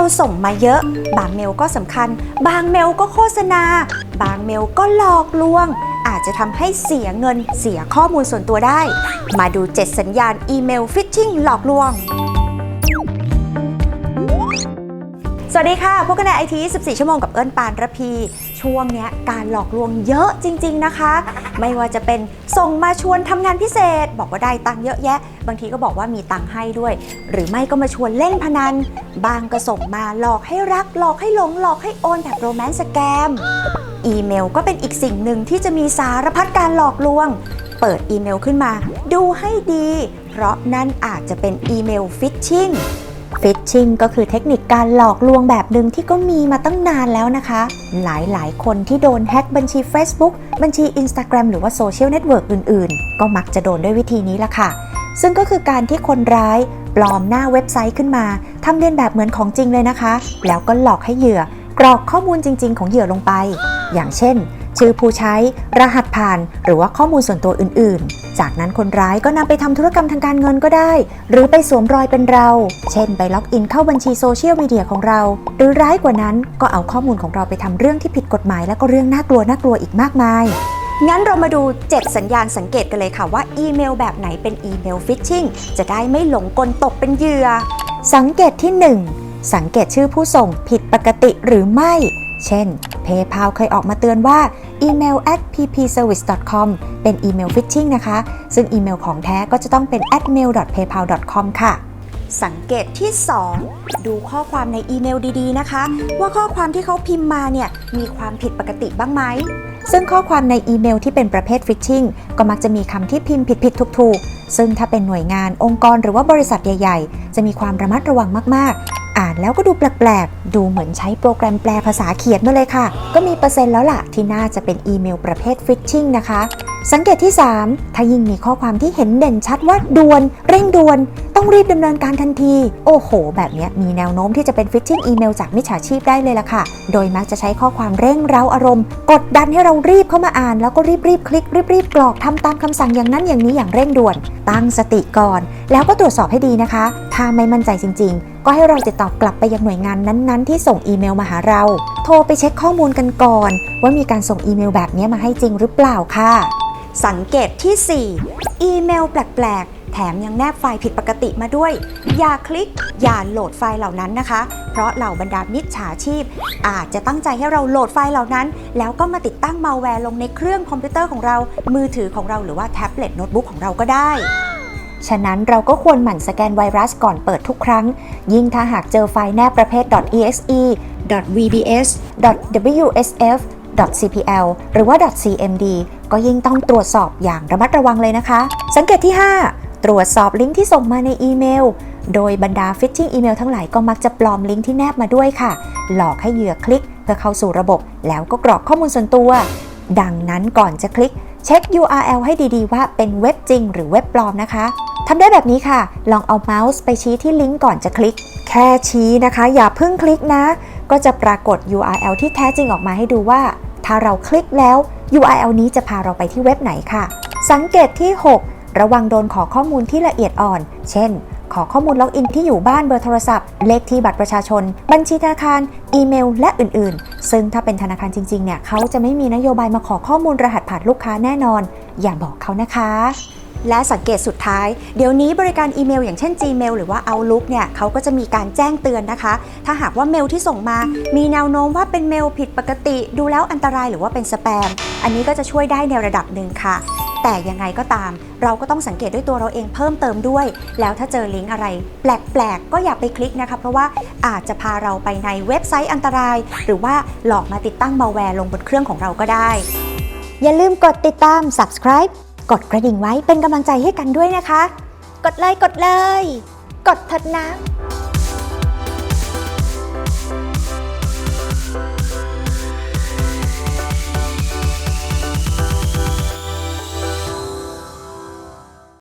ลส่งมาเยอะ บางเมลก็สำคัญ บางเมลก็โฆษณา บางเมลก็หลอกลวง อาจจะทำให้เสียเงินเสียข้อมูลส่วนตัวได้ มาดู 7 สัญญาณอีเมลฟิชชิงหลอกลวง วัสดีค่ะพวกกันในไอที14 ชั่วโมงกับเอิญปานระพี ช่วงนี้การหลอกลวงเยอะจริง ๆนะคะ ไม่ว่าจะเป็นส่งมาชวนทำงานพิเศษ บอกว่าได้ตังค์เยอะแยะ บางทีก็บอกว่ามีตังค์ให้ด้วย หรือไม่ก็มาชวนเล่นพนัน บางก็ส่งมาหลอกให้รัก หลอกให้หลง หลอกให้โอนแบบโรแมนต์สแกม อีเมลก็เป็นอีกสิ่งหนึ่งที่จะมีสารพัดการหลอกลวง เปิดอีเมลขึ้นมา ดูให้ดี เพราะนั่นอาจจะเป็นอีเมลฟิชชิง ฟิชชิงก็คือเทคนิคการหลอกลวงแบบหนึ่งที่ก็มีมาตั้งนานแล้วนะคะ หลายหลายๆคนที่โดนแฮ็กบัญชี Facebook บัญชี Instagram หรือว่าโซเชียลเน็ตเวิร์กอื่นๆ ก็มักจะโดนด้วยวิธีนี้ละค่ะ ซึ่งก็คือการที่คนร้ายปลอมหน้าเว็บไซต์ขึ้นมาทำเลียนแบบเหมือนของจริงเลยนะคะ แล้วก็หลอกให้เหยื่อกรอกข้อมูลจริง ๆ ของเหยื่อลงไป อย่างเช่น ชื่อผู้ใช้ รหัสผ่าน หรือว่าข้อมูลส่วนตัวอื่นๆ จากนั้นคนร้ายก็นำไปทำธุรกรรมทางการเงินก็ได้ หรือไปสวมรอยเป็นเรา เช่นไปล็อกอินเข้าบัญชีโซเชียลมีเดียของเรา หรือร้ายกว่านั้นก็เอาข้อมูลของเราไปทำเรื่องที่ผิดกฎหมาย และก็เรื่องน่ากลัวน่ากลัวอีกมากมายงั้นเรามาดู 7 สัญญาณสังเกตกันเลยค่ะว่าอีเมลแบบไหนเป็นอีเมลฟิชชิงจะได้ไม่หลงกลตกเป็นเหยื่อ สังเกตที่ 1 สังเกตชื่อผู้ส่งผิดปกติหรือไม่ เช่น PayPal เคยออกมาเตือนว่า email at ppservice.com เป็นอีเมลฟิชชิงนะคะ ซึ่งอีเมลของแท้ก็จะต้องเป็น at mail.paypal.com ค่ะ สังเกตที่ 2 ดูข้อความในอีเมลดีๆนะคะ ว่าข้อความที่เขาพิมพ์มาเนี่ยมีความผิดปกติบ้างไหม ซึ่งข้อความในอีเมลที่เป็นประเภทฟิชชิงก็มักจะมีคำที่พิมพ์ผิดๆถูกๆซึ่งถ้าเป็นหน่วยงานองค์กรหรือว่าบริษัทใหญ่ ๆ จะมีความระมัดระวังมาก อ่านแล้วก็ดูแปลกๆ ดูเหมือนใช้โปรแกรมแปลภาษาเขียนมาเลยค่ะ ก็มีเปอร์เซ็นต์แล้วล่ะ ที่น่าจะเป็นอีเมลประเภทฟิชชิงนะคะ สังเกตที่ 3 ถ้ายิ่งมีข้อความที่เห็นเด่นชัดว่าด่วน เร่งด่วน ต้องรีบดำเนินการทันที โอ้โห แบบนี้มีแนวโน้มที่จะเป็นฟิชชิงอีเมลจากมิจฉาชีพได้เลยล่ะค่ะ โดยมักจะใช้ข้อความเร่งเร้าอารมณ์ กดดันให้เรารีบเข้ามาอ่าน แล้วก็รีบรีบคลิกรีบรีบกรอกทำตามคำสั่งอย่างนั้นอย่างนี้อย่างเร่งด่วน ตั้งสติก่อน แล้วก็ตรวจสอบให้ดีนะคะ ถ้าไม่มั่นใจจริง ๆ ก็ให้เราติดต่อกลับไปยังหน่วยงานนั้นๆ ที่ส่งอีเมลมาหาเรา โทรไปเช็คข้อมูลกันก่อน ว่ามีการส่งอีเมลแบบนี้มาให้จริงหรือเปล่าค่ะ สังเกตที่ 4 อีเมลแปลก แถมยังแนบไฟล์ผิดปกติมาด้วย อย่าคลิกอย่าโหลดไฟล์เหล่านั้นนะคะ เพราะเหล่าบรรดามิจฉาชีพ อาจจะตั้งใจให้เราโหลดไฟล์เหล่านั้น แล้วก็มาติดตั้งมาแวร์ลงในเครื่องคอมพิวเตอร์ของเรา มือถือของเราหรือว่าแท็บเล็ตโน้ตบุ๊กของเราก็ได้ ฉะนั้นเราก็ควรหมั่นสแกนไวรัสก่อนเปิดทุกครั้ง ยิ่งถ้าหากเจอไฟล์แนบประเภท .exe .vbs .wsf .cpl หรือว่า .cmd ก็ยิ่งต้องตรวจสอบอย่างระมัดระวังเลยนะคะ สังเกตที่ 5 ตรวจสอบลิงก์ที่ส่งมาในอีเมล โดยบรรดาฟิชชิงอีเมลทั้งหลายก็มักจะปลอมลิงก์ที่แนบมาด้วยค่ะ หลอกให้เหยื่อคลิกเพื่อเข้าสู่ระบบ แล้วก็กรอกข้อมูลส่วนตัว ดังนั้นก่อนจะคลิก เช็ค URL ให้ดีๆ ว่าเป็นเว็บจริง หรือเว็บปลอมนะคะทำได้แบบนี้ค่ะ ลองเอาเมาส์ไปชี้ที่ลิงก์ก่อนจะคลิก แค่ชี้นะคะ อย่าเพิ่งคลิกนะ ก็จะปรากฏ URL ที่แท้จริงออกมาให้ดูว่า ถ้าเราคลิกแล้ว URL นี้จะพาเราไปที่เว็บไหนค่ะ สังเกตที่ 6 ระวังโดนขอข้อมูลที่ละเอียดอ่อน เช่น ขอข้อมูลล็อกอินที่อยู่บ้านเบอร์โทรศัพท์ เลขที่บัตรประชาชน บัญชีธนาคาร อีเมล และอื่นๆ ซึ่งถ้าเป็นธนาคารจริงๆ เนี่ยเขาจะไม่มีนโยบายมาขอข้อมูลรหัสผ่านลูกค้าแน่นอน อย่าบอกเขานะคะและสังเกตสุดท้าย เดี๋ยวนี้บริการอีเมลอย่างเช่น Gmail หรือว่า Outlook เนี่ยเขาก็จะมีการแจ้งเตือนนะคะ ถ้าหากว่าเมลที่ส่งมา มีแนวโน้มว่าเป็นเมลผิดปกติ ดูแล้วอันตรายหรือว่าเป็นสแปม อันนี้ก็จะช่วยได้ในระดับหนึ่งค่ะ แต่ยังไงก็ตาม เราก็ต้องสังเกตด้วยตัวเราเองเพิ่มเติมด้วย แล้วถ้าเจอลิงก์อะไร แปลกๆ ก็อย่าไปคลิกนะคะ เพราะว่าอาจจะพาเราไปในเว็บไซต์อันตราย หรือว่าหลอกมาติดตั้งมาแวร์ลงบนเครื่องของเราก็ได้ อย่าลืมกดติดตาม subscribe กดกระดิ่งไว้เป็นกำลังใจให้กันด้วยนะคะ กดเลยกดเลย กดเถิดนะ